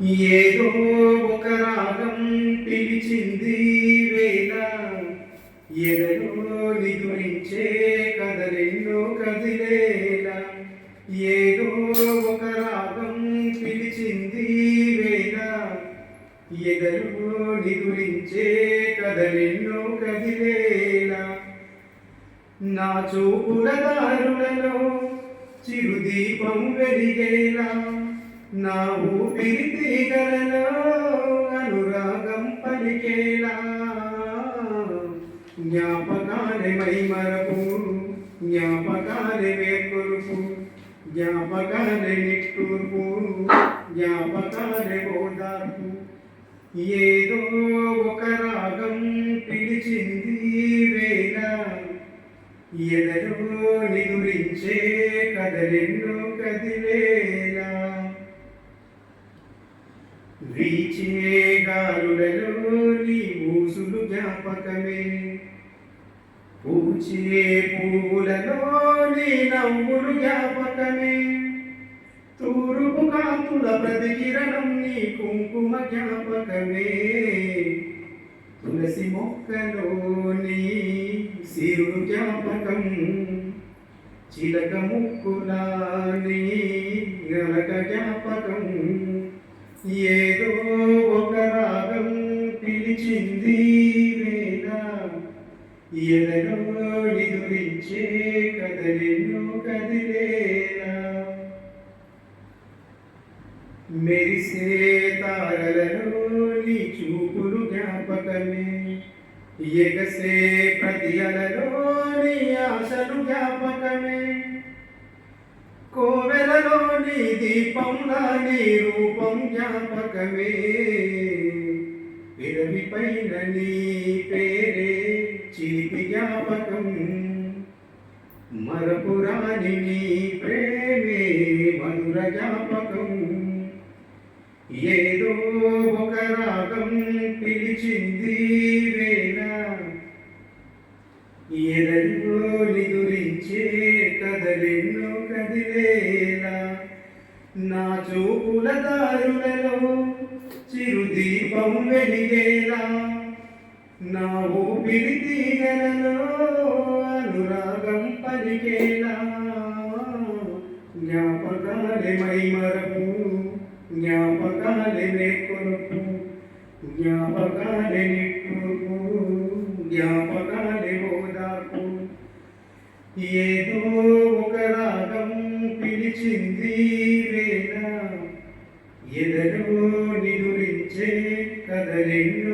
ఏదో ఒక రాగం పిలిచింది వేళ ఎదలో నిదురించే కదలెన్నో కదిలేలా ఏదో ఒక రాగం పిలిచింది వేళ ఎదలో నిదురించే కదలెన్నో కదిలేలా నా చూపుల దారులలో చిరుదీపం వెలిగేలా. నా ఊపిరి జ్ఞాపకాలే మైమరపు జ్ఞాపకాలే వేకొరుపు జ్ఞాపకాలే నిట్టూర్పు జ్ఞాపకాలే ఓదార్పు. ఏదో ఒక రాగం పిలిచింది వేళ ఎదలో నిదురించే కదలెన్నో కదిలేలా వీచే గాలులలో నీ ఊసులు జ్ఞాపకమే. పూచే పువ్వులలో నీ నవ్వులు జ్ఞాపకమే. తూరుపు కాంతుల ప్రతికిరణం నీ కుంకుమ జ్ఞాపకమే. తులసి మొక్కలో నీ సిరుడు జ్ఞాపకం. చిలక ముక్కులా నీ గలక జ్ఞాపకం. ఏదో ఒక రాగం పిలిచింది మెరిసే తారలను నీ చూపులు జ్ఞాపకమే. ఎగసే ప్రతి అలలో నీ ఆశలు జ్ఞాపకమే. కోవెలలో నీ దీపంలా నీ రూపం జ్ఞాపకమే. పిరవి పైన నీ ఏదో ఒక రాగం పిలిచింది వేళ ఎదల్లో నిదురించే కదలెన్నో కదిలేలా నా చూపుల దారులలో చిరుదీపం వెలిగేలా. నా ఊపిరి తీగలలో అనురాగం పలికేలా. జ్ఞాపకాలే మైమరపు జ్ఞాపకాలే కొరకు జ్ఞాపకాలే నిట్టూర్పు జ్ఞాపకాలే ఓదాకు ఏదో ఒక రాగం పిలిచింది వేళ ఎదలో నిదురించే కదలెన్నో